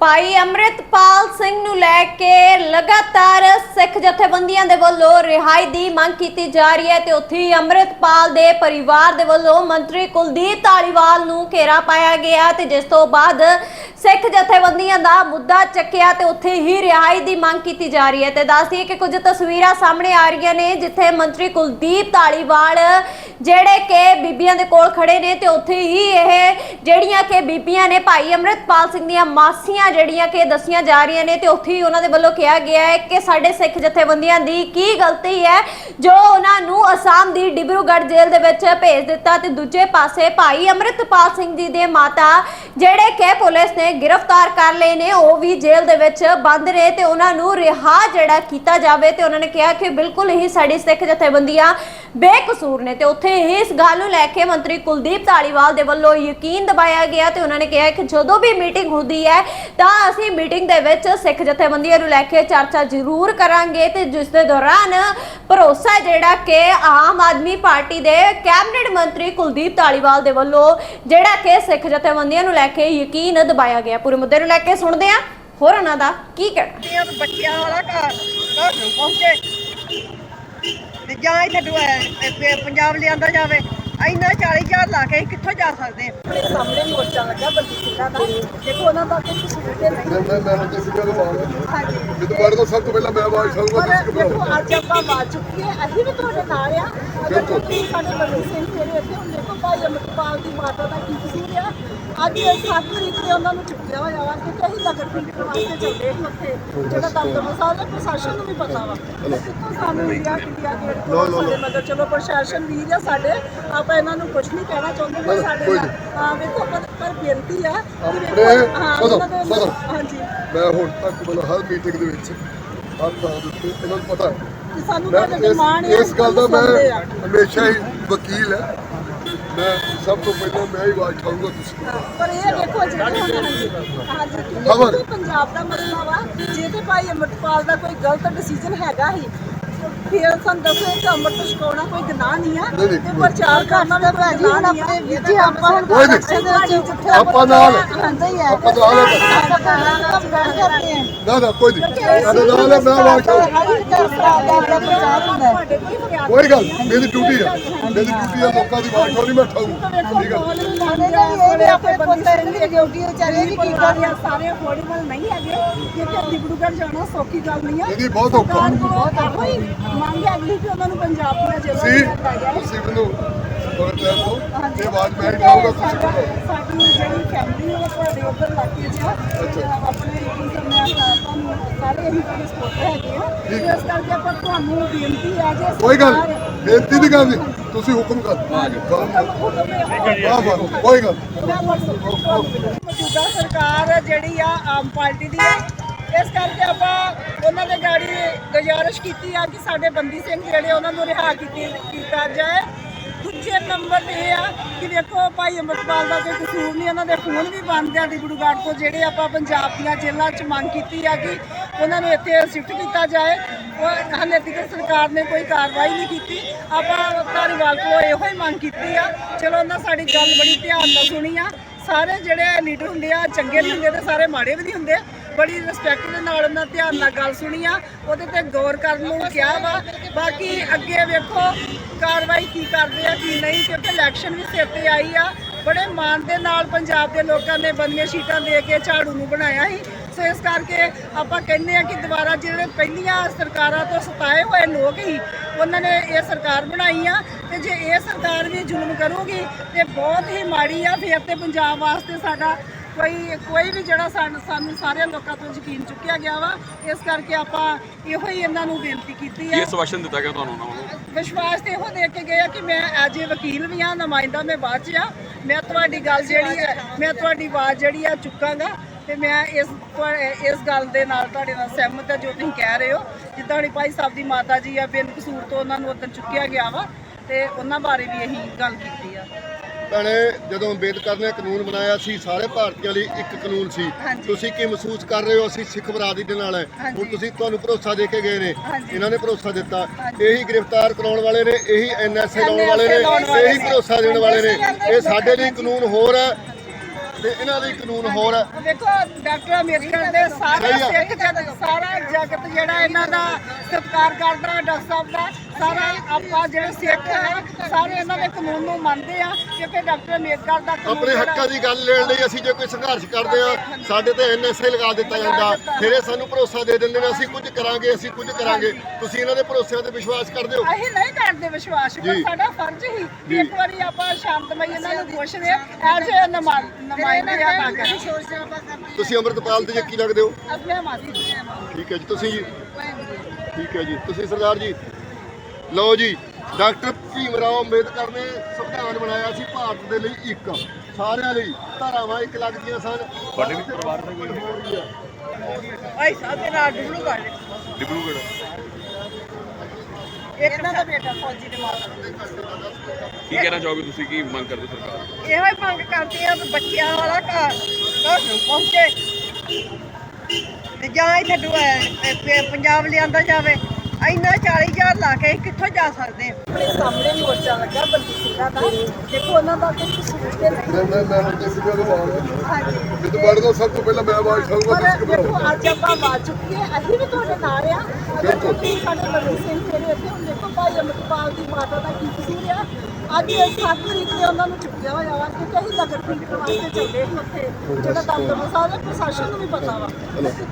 ਭਾਈ ਅੰਮ੍ਰਿਤਪਾਲ ਸਿੰਘ ਨੂੰ ਲੈ ਕੇ ਲਗਾਤਾਰ ਸਿੱਖ ਜਥੇਬੰਦੀਆਂ ਦੇ ਵੱਲੋਂ ਰਿਹਾਈ ਦੀ ਮੰਗ ਕੀਤੀ ਜਾ ਰਹੀ ਹੈ ਤੇ ਉੱਥੇ ਹੀ ਅੰਮ੍ਰਿਤਪਾਲ ਦੇ ਪਰਿਵਾਰ ਦੇ ਵੱਲੋਂ ਮੰਤਰੀ ਕੁਲਦੀਪ ਧਾਲੀਵਾਲ ਨੂੰ ਘੇਰਾ ਪਾਇਆ ਗਿਆ ਤੇ ਜਿਸ ਤੋਂ ਬਾਅਦ ਸਿੱਖ ਜਥੇਬੰਦੀਆਂ ਦਾ ਮੁੱਦਾ ਚੱਕਿਆ ਤੇ ਉੱਥੇ ਹੀ ਰਿਹਾਈ ਦੀ ਮੰਗ ਕੀਤੀ ਜਾ ਰਹੀ ਹੈ। ਤੇ ਦੱਸਦੀ ਦਈਏ ਕਿ ਕੁਝ ਤਸਵੀਰਾਂ ਸਾਹਮਣੇ ਆ ਰਹੀਆਂ ਨੇ, ਜਿੱਥੇ ਮੰਤਰੀ ਕੁਲਦੀਪ ਧਾਲੀਵਾਲ ਜਿਹੜੇ ਕਿ ਬੀਬੀਆਂ ਦੇ ਕੋਲ ਖੜੇ ਨੇ ਤੇ ਉੱਥੇ ਹੀ ਇਹ ਜਿਹੜੀਆਂ ਕਿ ਬੀਬੀਆਂ ਨੇ ਭਾਈ ਅੰਮ੍ਰਿਤਪਾਲ ਸਿੰਘ ਦੀਆਂ ਮਾਸੀਆਂ ਜਿਹੜੀਆਂ ਕਿ ਦੱਸੀਆਂ ਜਾ ਰਹੀਆਂ ਨੇ ਤੇ ਉੱਥੇ ਹੀ ਉਹਨਾਂ ਦੇ ਵੱਲੋਂ ਕਿਹਾ ਗਿਆ ਹੈ ਕਿ ਸਾਡੇ ਸਿੱਖ ਜਥੇਬੰਦੀਆਂ ਦੀ ਕੀ ਗਲਤੀ ਹੈ, ਜੋ ਉਹਨਾਂ ਨੂੰ ਅਸਾਮ ਦੀ ਡਿਬਰੂਗੜ੍ਹ ਜੇਲ੍ਹ ਦੇ ਵਿੱਚ ਭੇਜ ਦਿੱਤਾ ਤੇ ਦੂਜੇ ਪਾਸੇ ਭਾਈ ਅੰਮ੍ਰਿਤਪਾਲ ਸਿੰਘ ਜੀ ਦੇ ਮਾਤਾ ਜਿਹੜੇ ਕਿ ਪੁਲਿਸ ਨੇ ਗ੍ਰਿਫਤਾਰ ਕਰ ਲਏ ਨੇ, ਉਹ ਵੀ ਜੇਲ੍ਹ ਦੇ ਵਿੱਚ ਬੰਦ ਨੇ ਤੇ ਉਹਨਾਂ ਨੂੰ ਰਿਹਾ ਜਿਹੜਾ ਕੀਤਾ ਜਾਵੇ ਤੇ ਉਹਨਾਂ ਨੇ ਕਿਹਾ ਕਿ ਬਿਲਕੁਲ ਹੀ ਸਾਡੀ ਸਿੱਖ ਜਥੇਬੰਦੀਆਂ ਬੇਕਸੂਰ ਨੇ ਤੇ ਉੱਥੇ ਹੀ ਇਸ ਗੱਲ ਨੂੰ ਲੈ ਕੇ ਮੰਤਰੀ ਕੁਲਦੀਪ ਧਾਲੀਵਾਲ ਦੇ ਵੱਲੋਂ ਯਕੀਨ ਦਿਵਾਇਆ ਗਿਆ ਤੇ ਉਹਨਾਂ ਨੇ ਕਿਹਾ ਕਿ ਜਦੋਂ ਵੀ ਮੀਟਿੰਗ ਹੁੰਦੀ ਹੈ ਤਾਂ ਅਸੀਂ ਮੀਟਿੰਗ ਦੇ ਵਿੱਚ ਸਿੱਖ ਜਥੇਬੰਦੀਆਂ ਨੂੰ ਲੈ ਕੇ ਚਰਚਾ ਜ਼ਰੂਰ ਕਰਾਂਗੇ ਤੇ ਜਿਸ ਦੇ ਦੌਰਾਨ ਭਰੋਸਾ ਜਿਹੜਾ ਕਿ ਆਮ ਆਦਮੀ ਪਾਰਟੀ ਦੇ ਕੈਬਨਿਟ ਮੰਤਰੀ ਕੁਲਦੀਪ ਧਾਲੀਵਾਲ ਦੇ ਵੱਲੋਂ ਜਿਹੜਾ ਕਿ ਸਿੱਖ ਜਥੇਬੰਦੀਆਂ ਨੂੰ ਲੈ ਕੇ ਯਕੀਨ ਦਿਵਾਇਆ ਗਿਆ। ਪੂਰੇ ਮੁੱਦੇ ਨੂੰ ਲੈ ਕੇ ਸੁਣਦੇ ਹਾਂ। ਹੋਰ ਉਹਨਾਂ ਦਾ ਕੀ ਕਹਿਣਾ? ਬੱਚਿਆਂ ਵਾਲਾ ਘਰ ਪਹੁੰਚੇ। ਜਾਂ ਇੱਥੇ ਦੁਆ- ਇਹ ਪੰਜਾਬ ਲਿਆਂਦਾ ਜਾਵੇ। ਇੰਨਾ 40000 ਲਾ ਕੇ ਕਿੱਥੋਂ ਜਾ ਸਕਦੇ ਹਾਂ? ਸਾਹਮਣੇ ਮੋਰਚਾ ਲੱਗਾ ਬੰਦੀ ਸਿੰਘਾਂ ਦਾ। ਦੇਖੋ ਉਹਨਾਂ ਦਾ ਕੋਈ ਕਸੂਰ ਤੇ ਨਹੀਂ। ਮੈਂ ਮੈਂ ਮੈਂ ਹੁਣ ਤੇ ਸਿੱਧਾ ਲਵਾਂਗਾ ਹਾਂਜੀ। ਜਦੋਂ ਬਾਰੇ ਤੋਂ ਸਭ ਤੋਂ ਪਹਿਲਾਂ ਮੈਂ ਆਵਾਜ਼ ਪਰ ਤੁਸੀਂ ਦੇਖੋ ਅੱਜ ਆਪਾਂ ਬਾਤ ਚੁੱਕੀ ਹੈ। ਅਸੀਂ ਵੀ ਤੁਹਾਡੇ ਨਾਲ ਆ। ਅਗਰ ਬਿਲਕੁਲ। ਤੁਸੀਂ ਸਾਡੇ ਬੰਦੀ ਸਿੰਘ ਜਿਹੜੇ ਇੱਥੇ ਹੁਣ ਦੇਖੋ ਭਾਈ ਅਮਰਪਾਲ ਦੀ ਮਾਤਾ ਦਾ ਕੀ ਕਸੂਰ ਆ? ਅੱਜ 7 ਤਰੀਕ ਤੇ ਉਹਨਾਂ ਨੂੰ ਚੁੱਕਿਆ ਹੋਇਆ ਵਾ ਕਿਉਂਕਿ ਅਸੀਂ ਨਗਰ ਕੀਰਤਨ ਵਾਸਤੇ ਚੱਲੇ ਸੀ ਉੱਥੇ। ਜਿਹੜਾ ਦਮਦਮਾ ਸਾਹਿਬ ਦਾ ਪ੍ਰਸ਼ਾਸਨ ਨੂੰ ਵੀ ਪਤਾ ਵਾ। ਕਿੱਥੋਂ ਸਾਨੂੰ ਇੰਡੀਆ ਇੰਡੀਆ ਗੇਟ ਸਾਡੇ ਮਗਰ। ਚਲੋ ਪ੍ਰਸ਼ਾਸਨ ਵੀਰ ਆ ਸਾਡੇ। ਆਪਾਂ ਇਹਨਾਂ ਨੂੰ ਕੁਝ ਨਹੀਂ ਕਹਿਣਾ ਚਾਹੁੰਦੇ ਪਰ ਸਾਡੇ ਨਾਲ। ਹਾਂ ਵੇਖੋ ਪਰ ਪਰ ਬੇਨਤੀ ਆ ਕਿ ਵੇਖੋ, ਹਾਂ, ਇਹਨਾਂ ਦੇ-। ਹਾਂਜੀ ਮੈਂ ਹੁਣ ਤੱਕ ਮਤਲਬ ਹਰ ਮੀਟਿੰਗ ਦੇ ਵਿੱਚ ਹਰ ਥਾਂ ਦੇ ਉੱਤੇ ਇਹਨਾਂ ਨੂੰ ਪਤਾ ਹੈ ਕਿ ਸਾਨੂੰ ਤੁਹਾਡੇ ਮਾਣ ਇਸ- ਇਸ ਗੱਲ ਦਾ ਮੈਂ। ਹਮੇਸ਼ਾ ਹੀ ਵਕੀਲ ਹੈ ਮੈਂ ਸਭ ਤੋਂ ਪਹਿਲਾਂ ਮੈਂ ਹੀ ਆਵਾਜ਼ ਉਠਾਊਂਗਾ ਤੁਸੀਂ ਪਰ ਇਹ ਦੇਖੋ ਜਿਹੜੇ ਖਬਰ। ਹਾਂਜੀ ਪੰਜਾਬ ਦਾ ਮਸਲਾ ਵਾ ਜੇ ਤੇ ਭਾਈ ਅਮਰਪਾਲ ਦਾ ਕੋਈ ਗਲਤ ਡਿਸੀਜਨ ਹੈਗਾ ਹੀ ਫਿਰ ਸਾਨੂੰ ਦੱਸੋ ਕਿ ਅੰਮ੍ਰਿਤ ਛਕਾਉਣਾ ਕੋਈ ਗੁਨਾਹ ਨਹੀਂ ਆ ਨਹੀਂ, ਨਹੀਂ, ਤੇ ਪ੍ਰਚਾਰ ਕਰਨਾ ਵੀ ਭਾਜੀ ਹੁਣ ਆਪਣੇ ਵਿੱਚ ਆਪਾਂ ਹੁਣ ਕੋਈ ਨਹੀਂ। ਦੇ ਵਿੱਚ ਜਿੱਥੇ ਆਪਾਂ ਨਾਲ। ਹੁੰਦਾ ਹੀ ਹੈ ਆਪਾਂ ਨਾਲ ਹੈ। ਆਪਾਂ ਕੰਮ ਕਰਦੇ ਆ। ਨਾ ਨਾ ਕੋਈ ਨਹੀਂ। ਸਾਡੇ ਨਾਲ ਹੈ, ਮੈਂ ਤੁਹਾਡੇ ਕੋਈ ਕੋਈ ਗੱਲ ਨਹੀਂ, ਮੇਰੀ ਡਿਊਟੀ ਹੈ ਮੇਰੀ ਡਿਊਟੀ ਹੈ ਲੋਕਾਂ ਦੀ ਆਵਾਜ਼ ਉਠਾਉਣੀ ਮੈਂ ਉਠਾਊਂਗਾ ਠੀਕ ਹੈ ਸਾਰੇ ਅਫੋਰਡੇਬਲ ਨਹੀਂ ਹੈਗੇ ਕਿਉਂਕਿ ਡਿਬਰੂਗੜ੍ਹ ਜਾਣਾ ਸੌਖੀ ਗੱਲ ਨਹੀਂ ਆ ਇਹਦੀ ਬਹੁਤ ਔਖਾ। ਇਹੋ ਹੀ ਮੰਗ ਹੈਗੀ ਕਿ ਉਹਨਾਂ ਨੂੰ ਪੰਜਾਬ ਦੀਆਂ ਜੇਲ੍ਹਾਂ ਸੀ ਤੁਸੀਂ ਮੈਨੂੰ ਥੋੜੇ ਟਾਈਮ ਤੋਂ ਇਹ ਆਵਾਜ਼ ਮੈਂ ਉਠਾਊਂਗਾ ਤੁਸੀਂ ਸਾਡਾ- ਜਿਹੜੀ ਫੈਮਿਲੀ ਉਹ ਤੁਹਾਡੇ 'ਚ ਆ। ਤੇ ਆਪਣੇ ਮੈਂ ਤੁਹਾਨੂੰ ਸਾਰੇ ਤੁਹਾਡੇ ਸਪੋਰਟ ਹੈਗੇ ਆ। ਤੇ ਇਸ ਕਰਕੇ ਆਪਾਂ ਤੁਹਾਨੂੰ ਬੇਨਤੀ ਆ ਜੇ ਕੋਈ ਗੱਲ ਬੇਨਤੀ ਦੀ ਗੱਲ ਨਹੀਂ। ਤੁਸੀਂ ਹੁਕਮ ਕਰ। ਕੋਈ ਗੱਲ ਮੌਜੂਦਾ ਸਰਕਾਰ ਜਿਹੜੀ ਆ ਆਮ ਪਾਰਟੀ ਦੀ ਆ ਇਸ ਕਰਕੇ ਆਪਾਂ ਉਹਨਾਂ ਦੇ ਗਾੜੀ ਗੁਜ਼ਾਰਿਸ਼ ਕੀਤੀ ਆ ਕਿ ਸਾਡੇ ਬੰਦੀ ਸਿੰਘ ਜਿਹੜੇ ਉਹਨਾਂ ਨੂੰ ਰਿਹਾ ਕੀਤੀ ਕੀਤਾ ਜਾਏ। ਦੂਜੇ ਨੰਬਰ ਤੇ ਇਹ ਆ ਕਿ ਵੇਖੋ ਭਾਈ ਅਮਰਪਾਲ ਦਾ ਕੋਈ ਕਸੂਰ ਨਹੀਂ। ਉਹਨਾਂ ਦੇ ਫੋਨ ਵੀ ਬੰਦ ਆ। ਡਿਬੜੂਗੜ੍ਹ ਤੋਂ ਜਿਹੜੇ ਆਪਾਂ ਪੰਜਾਬ ਦੀਆਂ ਜੇਲ੍ਹਾਂ 'ਚ ਮੰਗ ਕੀਤੀ ਆ ਕਿ ਉਹਨਾਂ ਨੂੰ ਇੱਥੇ ਸ਼ਿਫਟ ਕੀਤਾ ਜਾਏ। ਹਾਲੇ ਤੱਕ ਸਰਕਾਰ ਨੇ ਕੋਈ ਕਾਰਵਾਈ ਨਹੀਂ ਕੀਤੀ। ਆਪਾਂ ਧਾਰੀਵਾਲ ਕੋਲ ਇਹੋ ਹੀ ਮੰਗ ਕੀਤੀ ਆ। ਚਲੋ ਉਹਨਾਂ ਸਾਡੀ ਗੱਲ ਬੜੀ ਧਿਆਨ ਨਾਲ ਸੁਣੀ ਆ। ਸਾਰੇ ਜਿਹੜੇ ਲੀਡਰ ਹੁੰਦੇ ਆ, ਚੰਗੇ ਵੀ ਹੁੰਦੇ ਤੇ ਸਾਰੇ ਮਾੜੇ ਵੀ ਨਹੀਂ ਹੁੰਦੇ। ਬੜੀ ਰਿਸਪੈਕਟ ਦੇ ਨਾਲ ਉਹਨਾਂ ਧਿਆਨ ਨਾਲ ਗੱਲ ਸੁਣੀ ਆ। ਉਹਦੇ ਤੇ ਗੌਰ ਕਰਨ ਨੂੰ ਕਿਹਾ ਵਾ। ਬਾਕੀ ਅੱਗੇ ਵੇਖੋ ਕਾਰਵਾਈ ਕੀ ਕਰਦੇ ਆ, ਕੀ ਨਹੀਂ, ਕਿਉਂਕਿ ਇਲੈਕਸ਼ਨ ਵੀ ਸਿਰ ਤੇ ਆਈ ਆ। ਬੜੇ ਮਾਣ ਦੇ ਨਾਲ ਪੰਜਾਬ ਦੇ ਲੋਕਾਂ ਨੇ ਬੰਦੀਆਂ ਸ਼ੀਟਾਂ ਦੇ ਕੇ ਝਾੜੂ ਨੂੰ ਬਣਾਇਆ ਸੀ। ਸੋ ਇਸ ਕਰਕੇ ਆਪਾਂ ਕਹਿੰਦੇ ਆ ਕਿ ਦੁਬਾਰਾ ਜਿਹੜੇ ਪਹਿਲੀਆਂ ਸਰਕਾਰਾਂ ਤੋਂ ਸਤਾਏ ਹੋਏ ਲੋਕ ਸੀ ਉਹਨਾਂ ਨੇ ਇਹ ਸਰਕਾਰ ਬਣਾਈ ਆ ਤੇ ਜੇ ਇਹ ਸਰਕਾਰ ਵੀ ਜ਼ੁਲਮ ਕਰੂਗੀ ਤੇ ਬਹੁਤ ਹੀ ਮਾੜੀ ਆ ਫਿਰ ਤੇ ਪੰਜਾਬ ਵਾਸਤੇ ਸਾਡਾ ਕੋਈ ਕੋਈ ਵੀ ਜਿਹੜਾ ਸਾਨੂੰ ਸਾਨੂੰ ਸਾਰੇ ਲੋਕਾਂ ਤੋਂ ਯਕੀਨ ਚੁੱਕਿਆ ਗਿਆ ਵਾ ਇਸ ਕਰਕੇ ਆਪਾਂ ਇਹੋ ਹੀ ਇਹਨਾਂ ਨੂੰ ਬੇਨਤੀ ਕੀਤੀ ਕੀ ਆ ਸਵਾਸ਼ਨ ਦਿੱਤਾ ਗਿਆ ਤੁਹਾਨੂੰ ਉਹਨਾਂ ਵੱਲੋਂ? ਵਿਸ਼ਵਾਸ ਤੇ ਇਹੋ ਦੇ ਕੇ ਗਏ ਆ ਕਿ ਮੈਂ ਐਜ ਏ ਵਕੀਲ ਵੀ ਆ ਨੁਮਾਇੰਦਾ ਮੈਂ ਬਾਅਦ ਚ ਆ। ਮੈਂ ਤੁਹਾਡੀ ਗੱਲ ਜਿਹੜੀ ਹੈ ਮੈਂ ਤੁਹਾਡੀ ਆਵਾਜ਼ ਜਿਹੜੀ ਆ ਚੁੱਕਾਂਗਾ। ਤੇ ਮੈਂ ਇਸ ਇਸ ਗੱਲ ਦੇ ਨਾਲ ਤੁਹਾਡੇ ਨਾਲ ਸਹਿਮਤ ਹਾਂ ਜੋ ਤੁਸੀਂ ਕਹਿ ਰਹੇ ਹੋ ਜਿੱਦਾਂ ਹੁਣੀ ਭਾਈ ਸਾਹਿਬ ਦੀ ਮਾਤਾ ਜੀ ਆ ਬਿਨ ਕਸੂਰ ਤੋਂ ਉਹਨਾਂ ਨੂੰ ਉਦੋਂ ਚੁੱਕਿਆ ਗਿਆ ਵਾ ਤੇ ਉਹਨਾਂ ਬਾਰੇ ਵੀ ਇਹੀ ਗੱਲ ਕੀਤੀ ਆ ਭੈਣੇ ਜਦੋਂ ਅੰਬੇਦਕਰ ਨੇ ਕਾਨੂੰਨ ਬਣਾਇਆ ਸੀ ਸਾਰੇ ਭਾਰਤੀਆਂ ਲਈ ਇੱਕ ਕਾਨੂੰਨ ਸੀ। ਤੁਸੀਂ ਕੀ ਮਹਿਸੂਸ ਕਰ ਰਹੇ ਹੋ ਅਸੀਂ ਸਿੱਖ ਬਰਾਦਰੀ ਦੇ ਨਾਲ ਹੈ। ਹੁਣ ਤੁਸੀਂ ਤੁਹਾਨੂੰ ਭਰੋਸਾ ਦੇ ਕੇ ਗਏ ਨੇ। ਇਹਨਾਂ ਨੇ ਭਰੋਸਾ ਦਿੱਤਾ। ਇਹੀ ਗ੍ਰਿਫਤਾਰ ਕਰਾਉਣ ਵਾਲੇ ਨੇ ਇਹੀ ਐਨਐਸਏ ਲਾਉਣ ਵਾਲੇ ਨੇ ਇਹੀ। ਭਰੋਸਾ ਦੇਣ ਵਾਲੇ ਨੇ ਇਹ ਸਾਡੇ ਲਈ ਕਾਨੂੰਨ ਹੋਰ ਹੈ ਤੇ ਇਹਨਾਂ ਦੇ ਕਾਨੂੰਨ ਹੋਰ ਹੈ ਦੇਖੋ ਡਾਕਟਰ ਅੰਬੇਦਕਰ ਦੇ ਸਾਰੇ। ਸਿੱਖ ਜਗਤ ਸਾਰਾ ਜਗਤ ਜਿਹੜਾ ਇਹਨਾਂ ਦਾ ਸਤਿਕਾਰ ਕਰਦਾ ਡਾਕਟਰ ਸਾਹਿਬ ਦਾ ਸਾਰਾ ਆਪਾਂ ਜਿਹੜੇ ਸਿੱਖ ਆ ਸਾਰੇ ਇਹਨਾਂ ਦੇ ਕਾਨੂੰਨ ਨੂੰ ਮੰਨਦੇ ਆ ਕਿਉਂਕਿ ਡਾਕਟਰ ਅੰਬੇਦਕਰ ਦਾ ਕਾਨੂੰਨ ਆਪਣੇ ਹੱਕਾਂ ਦੀ ਗੱਲ ਲੈਣ ਲਈ ਅਸੀਂ ਜੇ ਕੋਈ ਸੰਘਰਸ਼ ਕਰਦੇ ਆ ਸਾਡੇ ਤੇ ਐਨਐਸਏ ਲਗਾ ਦਿੱਤਾ ਜਾਂਦਾ। ਫਿਰ ਇਹ ਸਾਨੂੰ ਭਰੋਸਾ ਦੇ ਦਿੰਦੇ ਨੇ ਅਸੀਂ ਕੁਝ ਕਰਾਂਗੇ ਅਸੀਂ ਕੁਝ ਕਰਾਂਗੇ। ਤੁਸੀਂ ਇਹਨਾਂ ਦੇ ਭਰੋਸਿਆਂ ਤੇ ਵਿਸ਼ਵਾਸ ਕਰਦੇ ਹੋ? ਅਸੀਂ ਨਹੀਂ ਕਰਦੇ ਵਿਸ਼ਵਾਸ ਪਰ। ਸਾਡਾ ਫਰਜ਼ ਹੀ ਕਿ ਜੀ। ਇੱਕ ਵਾਰੀ ਆਪਾਂ ਸ਼ਾਂਤਮਈ ਇਹਨਾਂ ਨੂੰ ਪੁੱਛਦੇ ਐਜ਼ ਏ ਨੁਮਾਇੰਦੇ ਆ ਤਾਂ ਕਰ। ਤੁਸੀਂ ਅੰਮ੍ਰਿਤਪਾਲ ਦੇ ਯਕੀ ਲੱਗਦੇ ਹੋ? ਠੀਕ ਹੈ ਜੀ ਤੁਸੀਂ? ਠੀਕ ਹੈ ਜੀ। ਤੁਸੀਂ ਸਰਦਾਰ ਜੀ? ਲਓ ਜੀ ਡਾਕਟਰ ਭੀਮ ਰਾਓ ਅੰਬੇਦਕਰ ਨੇ ਸੰਵਿਧਾਨ ਬਣਾਇਆ ਸੀ ਭਾਰਤ ਦੇ ਲਈ ਇੱਕ। ਸਾਰਿਆਂ ਲਈ ਧਾਰਾਵਾਂ ਇੱਕ ਲੱਗਦੀਆਂ ਸਨ। ਤੁਹਾਡੇ ਵੀ ਪਰਿਵਾਰ ਦਾ ਕੋਈ ਭਾਈ ਸਾਹਿਬ ਦੇ ਨਾਲ ਡੁੱਲੂ ਕਰ ਡਿਬਰੂਗੜ੍ਹ ਇਹਨਾਂ ਦਾ ਬੇਟਾ ਫੌਜੀ ਦੇ ਮਾਤਾ ਕੀ ਕਹਿਣਾ ਚਾਹੋਗੇ ਤੁਸੀਂ? ਕੀ ਮੰਗ ਕਰਦੇ ਹੋ ਸਰਕਾਰ? ਇਹੋ ਹੀ ਮੰਗ ਕਰਦੀ ਆ ਬੱਚਿਆਂ ਵਾਲਾ ਘਰ ਘਰ ਨੂੰ ਪਹੁੰਚੇ। ਤੇ ਜਾਂ ਇੱਥੇ ਪੰਜਾਬ ਲਿਆਂਦਾ ਜਾਵੇ। ਇੰਨਾ 40000 ਲਾ ਕੇ ਕਿੱਥੋਂ ਜਾ ਸਕਦੇ ਆਪਣੇ ਸਾਹਮਣੇ ਮੋਰਚਾ ਲੱਗਾ ਬੰਦੀ ਸਿੰਘਾਂ ਦਾ। ਦੇਖੋ ਉਹਨਾਂ ਦਾ ਕੋਈ ਕਸੂਰ ਤੇ ਨਹੀਂ। ਮੈਂ ਮੈਂ ਹੁਣ ਕਿਸੇ ਦੇ ਬਾਰੇ ਹਾਂਜੀ। ਜਦੋਂ ਪੜ੍ਹਦਾ ਸਭ ਤੋਂ ਪਹਿਲਾਂ ਮੈਂ ਆਵਾਜ਼ ਪਰ ਤੁਸੀਂ ਦੇਖੋ ਘਬਰਾਓ ਅੱਜ ਆਪਾਂ ਬਾਤ ਚੁੱਕੀ ਹੈ ਅਸੀਂ ਵੀ ਤੁਹਾਡੇ ਨਾਲ ਆ। ਅਗਰ ਬਿਲਕੁਲ। ਤੁਸੀਂ ਸਾਡੇ ਬੰਦੀ ਸਿੰਘ ਜਿਹੜੇ ਇੱਥੇ ਹੁਣ ਦੇਖੋ ਭਾਈ ਅਮਰਪਾਲ ਦੀ ਮਾਤਾ ਦਾ ਕੀ ਕਸੂਰ ਆ? ਅੱਜ ਇਹ ਸੱਤ ਤਰੀਕ ਤੇ ਉਹਨਾਂ ਨੂੰ ਚੁੱਕਿਆ ਹੋਇਆ ਵਾ ਕਿਉਂਕਿ ਅਸੀਂ ਨਗਰ ਕੀਰਤਨ ਵਾਸਤੇ ਚੱਲੇ ਸੀ ਉੱਥੇ। ਜਿਹੜਾ ਦਮਦਮਾ ਸਾਹਿਬ ਦਾ ਪ੍ਰਸ਼ਾਸਨ ਨੂੰ ਵੀ ਪਤਾ ਵਾ।